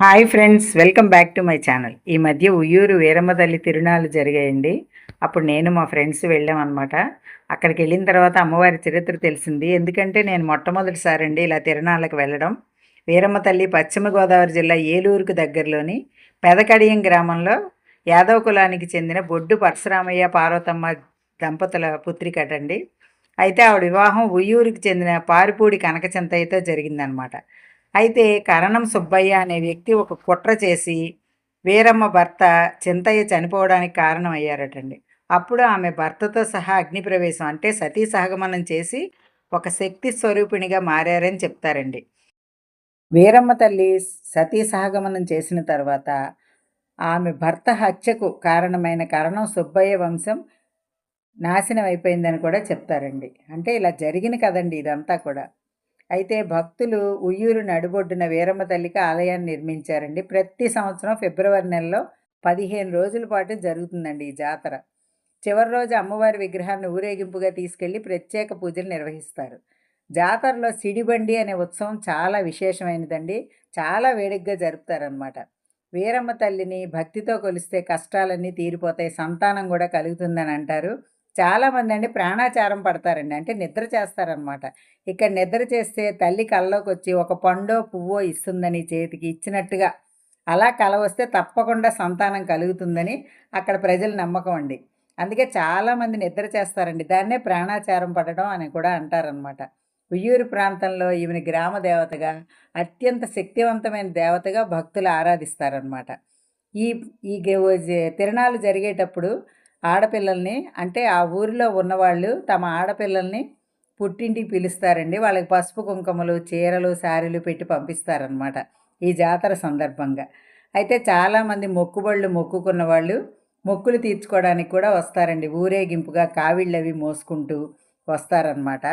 Hi friends welcome back to my channel. ఈ మధ్య ఉయ్యూరు వీరమ్మ తల్లి తిరునాళ్ళు జరిగాయండి. అప్పుడు నేను మా ఫ్రెండ్స్ వెళ్ళామన్నమాట అక్కడికి వెళ్ళిన తర్వాత అమ్మవారి చరిత్ర తెలిసింది. ఎందుకంటే నేను మొట్టమొదటిసారి అండి ఇలా తిరునాళ్ళకి వెళ్ళడం. వీరమ్మ తల్లి పశ్చిమ గోదావరి జిల్లా ఏలూరుకు దగ్గరలోని పెదకడియం గ్రామంలో యాదవ కులానికి చెందిన బొడ్డు పరశురామయ్య పార్వతమ్మ దంపతుల పుత్రికటండి అయితే ఆవిడ వివాహం ఉయ్యూరుకి చెందిన పారిపూడి కనకచింతయ్యతో జరిగిందనమాట అయితే కరణం సుబ్బయ్య అనే వ్యక్తి ఒక కుట్ర చేసి వీరమ్మ భర్త చింతయ్య చనిపోవడానికి కారణం అయ్యారటండి అప్పుడు ఆమె భర్తతో సహా అగ్నిప్రవేశం అంటే సతీ సహగమనం చేసి ఒక శక్తి స్వరూపిణిగా మారారని చెప్తారండి. వీరమ్మ తల్లి సతీ సహగమనం చేసిన తర్వాత ఆమె భర్త హత్యకు కారణమైన కారణం సుబ్బయ్య వంశం నాశనం అయిపోయిందని కూడా చెప్తారండి. అంటే ఇలా జరిగిన కదండి ఇదంతా కూడా. అయితే భక్తులు ఉయ్యూరు నడుబొడ్డున వీరమ్మ తల్లికి ఆలయాన్ని నిర్మించారండి. ప్రతి సంవత్సరం ఫిబ్రవరి నెలలో పదిహేను రోజుల పాటు జరుగుతుందండి ఈ జాతర. చివరి రోజు అమ్మవారి విగ్రహాన్ని ఊరేగింపుగా తీసుకెళ్ళి ప్రత్యేక పూజలు నిర్వహిస్తారు. జాతరలో సిడిబండి అనే ఉత్సవం చాలా విశేషమైనదండి. చాలా వేడిగ్గా జరుపుతారనమాట వీరమ్మ తల్లిని భక్తితో కొలిస్తే కష్టాలన్నీ తీరిపోతాయి సంతానం కూడా కలుగుతుందని అంటారు. చాలామంది అండి ప్రాణాచారం పడతారండి. అంటే నిద్ర చేస్తారనమాట. ఇక్కడ నిద్ర చేస్తే తల్లి కళ్ళలోకి వచ్చి ఒక పండో పువ్వో ఇస్తుందని చేతికి ఇచ్చినట్టుగా అలా కళ వస్తే తప్పకుండా సంతానం కలుగుతుందని అక్కడ ప్రజల నమ్మకం అండి. అందుకే చాలామంది నిద్ర చేస్తారండి. దాన్నే ప్రాణాచారం పడడం అని కూడా అంటారనమాట. ఉయ్యూరు ప్రాంతంలో ఈమెని గ్రామ దేవతగా అత్యంత శక్తివంతమైన దేవతగా భక్తులు ఆరాధిస్తారనమాట. ఈ ఈ తిరణాలు జరిగేటప్పుడు ఆడపిల్లల్ని అంటే ఆ ఊరిలో ఉన్నవాళ్ళు తమ ఆడపిల్లల్ని పుట్టింటికి పిలుస్తారండి. వాళ్ళకి పసుపు కుంకుమలు చీరలు శారీలు పెట్టి పంపిస్తారనమాట ఈ జాతర సందర్భంగా. అయితే చాలామంది మొక్కుబళ్ళు మొక్కుకున్న వాళ్ళు మొక్కులు తీర్చుకోవడానికి కూడా వస్తారండి. ఊరేగింపుగా కావిళ్ళవి మోసుకుంటూ వస్తారనమాట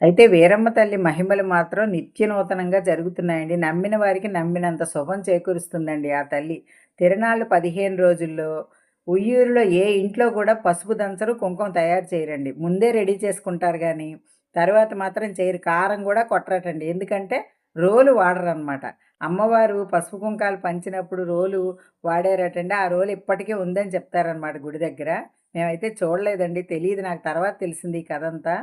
అయితే వీరమ్మ తల్లి మహిమలు మాత్రం నిత్య నూతనంగా జరుగుతున్నాయండి. నమ్మిన వారికి నమ్మినంత శుభం చేకూరుస్తుందండి ఆ తల్లి. తిరణాళ్ళు పదిహేను రోజుల్లో ఉయ్యూరులో ఏ ఇంట్లో కూడా పసుపు దంచరు కుంకుమ తయారు చేయరండి. ముందే రెడీ చేసుకుంటారు కానీ తర్వాత మాత్రం చేయరు. కారం కూడా కొట్టరటండి. ఎందుకంటే రోలు వాడరనమాట అమ్మవారు పసుపు కుంకాలు పంచినప్పుడు రోలు వాడారటండి. ఆ రోలు ఇప్పటికే ఉందని చెప్తారనమాట గుడి దగ్గర. మేమైతే చూడలేదండి. తెలియదు నాకు తర్వాత తెలిసింది ఈ కథ అంతా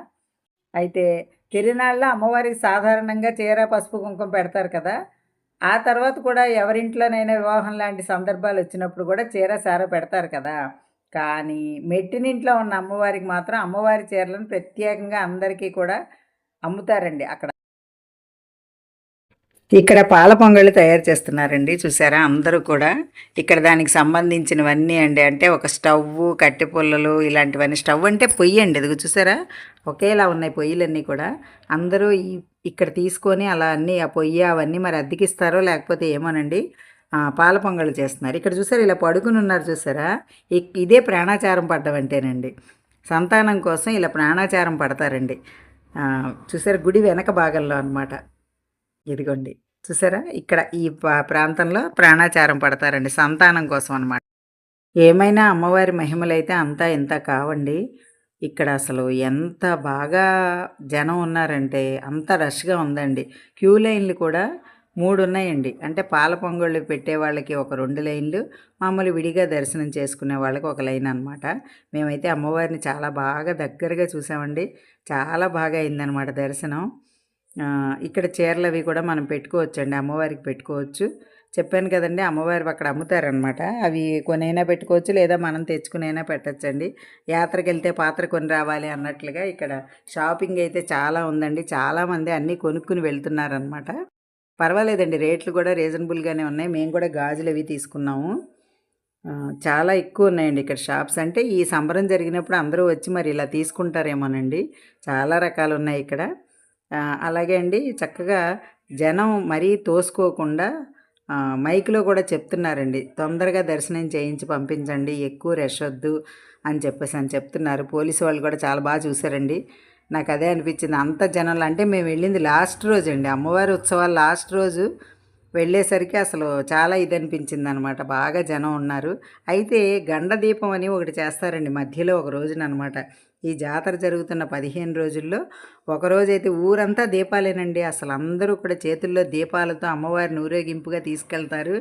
అయితే తిరునాళ్ళలో అమ్మవారికి సాధారణంగా చీర పసుపు కుంకుమ పెడతారు కదా. ఆ తర్వాత కూడా ఎవరింట్లోనైనా వివాహం లాంటి సందర్భాలు వచ్చినప్పుడు కూడా చీర సార పెడతారు కదా. కానీ మెట్టినింట్లో ఉన్న అమ్మవారికి మాత్రం అమ్మవారి చీరలను ప్రత్యేకంగా అందరికీ కూడా అమ్ముతారండి అక్కడ. ఇక్కడ పాల పొంగళ్ళు తయారు చేస్తున్నారండి చూసారా? అందరూ కూడా ఇక్కడ దానికి సంబంధించినవన్నీ అండి. అంటే ఒక స్టవ్ కట్టె పుల్లలు ఇలాంటివన్నీ. స్టవ్ అంటే పొయ్యి అండి. ఇది చూసారా? ఒకేలా ఉన్నాయి పొయ్యిలన్నీ కూడా. అందరూ ఈ ఇక్కడ తీసుకొని అలా అన్నీ ఆ పొయ్యి అవన్నీ మరి అద్దెకిస్తారో లేకపోతే ఏమోనండి. పాల పొంగళ్ళు చేస్తున్నారు. ఇక్కడ చూసారు ఇలా పడుకుని ఉన్నారు చూసారా? ఇదే ప్రాణాచారం పడ్డమంటేనండి సంతానం కోసం ఇలా ప్రాణాచారం పడతారండి. చూసారు గుడి వెనక భాగంలో అనమాట ఇదిగోండి. చూసారా ఇక్కడ ఈ ప్రాంతంలో ప్రాణాచారం పడతారండి. సంతానం కోసం అనమాట ఏమైనా అమ్మవారి మహిమలైతే అంతా ఇంత కావండి. ఇక్కడ అసలు ఎంత బాగా జనం ఉన్నారంటే అంత రష్గా ఉందండి. క్యూ లైన్లు కూడా మూడు ఉన్నాయండి అంటే పాల పొంగళ్ళు పెట్టే వాళ్ళకి ఒక రెండు లైన్లు మామూలు విడిగా దర్శనం చేసుకునే వాళ్ళకి ఒక లైన్ అనమాట మేమైతే అమ్మవారిని చాలా బాగా దగ్గరగా చూసామండి. చాలా బాగా అయిందనమాట దర్శనం. ఇక్కడ చీరలు అవి కూడా మనం పెట్టుకోవచ్చండి అమ్మవారికి పెట్టుకోవచ్చు. చెప్పాను కదండి అమ్మవారు అక్కడ అమ్ముతారనమాట. అవి కొనైనా పెట్టుకోవచ్చు లేదా మనం తెచ్చుకునైనా పెట్టచ్చండి. యాత్రకు వెళ్తే పాత్ర కొని రావాలి అన్నట్లుగా ఇక్కడ షాపింగ్ అయితే చాలా ఉందండి. చాలామంది అన్నీ కొనుక్కుని వెళ్తున్నారనమాట. పర్వాలేదండి రేట్లు కూడా రీజనబుల్గానే ఉన్నాయి. మేము కూడా గాజులు అవి తీసుకున్నాము. చాలా ఎక్కువ ఉన్నాయండి ఇక్కడ షాప్స్. అంటే ఈ సంబరం జరిగినప్పుడు అందరూ వచ్చి మరి ఇలా తీసుకుంటారేమోనండి. చాలా రకాలు ఉన్నాయి ఇక్కడ. అలాగే అండి చక్కగా జనం మరీ తోసుకోకుండా మైక్లో కూడా చెప్తున్నారండి. తొందరగా దర్శనం చేయించి పంపించండి. ఎక్కువ రష్ వద్దు అని చెప్పేసి అని చెప్తున్నారు. పోలీసు వాళ్ళు కూడా చాలా బాగా చూసారండి. నాకు అదే అనిపించింది. అంత జనాలు అంటే మేము వెళ్ళింది లాస్ట్ రోజు అండి. అమ్మవారి ఉత్సవాలు లాస్ట్ రోజు వెళ్ళేసరికి అసలు చాలా ఇది అనిపించింది అనమాట బాగా జనం ఉన్నారు. అయితే గండ దీపం అని ఒకటి చేస్తారండి మధ్యలో ఒక రోజున అనమాట ఈ జాతర జరుగుతున్న పదిహేను రోజుల్లో ఒకరోజైతే ఊరంతా దీపాలేనండి. అసలు అందరూ కూడా చేతుల్లో దీపాలతో అమ్మవారిని ఊరేగింపుగా తీసుకెళ్తారు.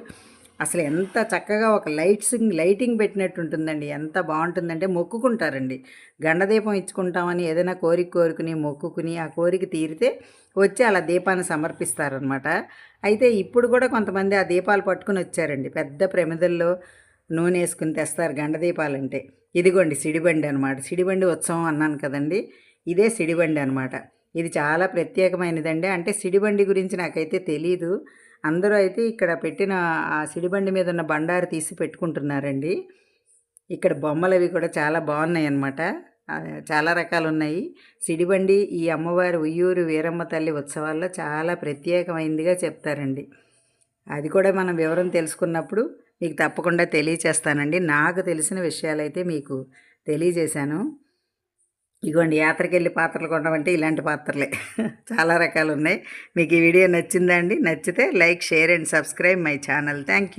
అసలు ఎంత చక్కగా ఒక లైట్స్ లైటింగ్ పెట్టినట్టు ఉంటుందండి ఎంత బాగుంటుందంటే మొక్కుకుంటారండి. గండదీపం ఇచ్చుకుంటామని ఏదైనా కోరిక కోరుకుని మొక్కుకుని ఆ కోరిక తీరితే వచ్చి అలా దీపాన్ని సమర్పిస్తారనమాట. అయితే ఇప్పుడు కూడా కొంతమంది ఆ దీపాలు పట్టుకుని వచ్చారండి. పెద్ద ప్రమిదల్లో నూనె వేసుకుని తెస్తారు గండ దీపాలంటే ఇదిగోండి సిడిబండి అనమాట. సిడిబండి ఉత్సవం అన్నాను కదండి. ఇదే సిడిబండి అనమాట. ఇది చాలా ప్రత్యేకమైనదండి. అంటే సిడిబండి గురించి నాకైతే తెలీదు. అందరూ అయితే ఇక్కడ పెట్టిన ఆ సిడిబండి మీద ఉన్న బండారు తీసి పెట్టుకుంటున్నారండి. ఇక్కడ బొమ్మలు అవి కూడా చాలా బాగున్నాయి అన్నమాట చాలా రకాలు ఉన్నాయి సిడిబండి ఈ అమ్మవారి ఉయ్యూరు వీరమ్మ తల్లి ఉత్సవాల్లో చాలా ప్రత్యేకమైనదిగా చెప్తారండి. అది కూడా మనం వివరం తెలుసుకున్నప్పుడు మీకు తప్పకుండా తెలియచేస్తానండి. నాకు తెలిసిన విషయాలైతే మీకు తెలియజేశాను. ఇగోండి యాత్రకి వెళ్ళి పాత్రలు కొనమంటే ఇలాంటి పాత్రలే. చాలా రకాలు ఉన్నాయి మీకు ఈ వీడియో నచ్చిందండి నచ్చితే like share and subscribe my channel. Thank you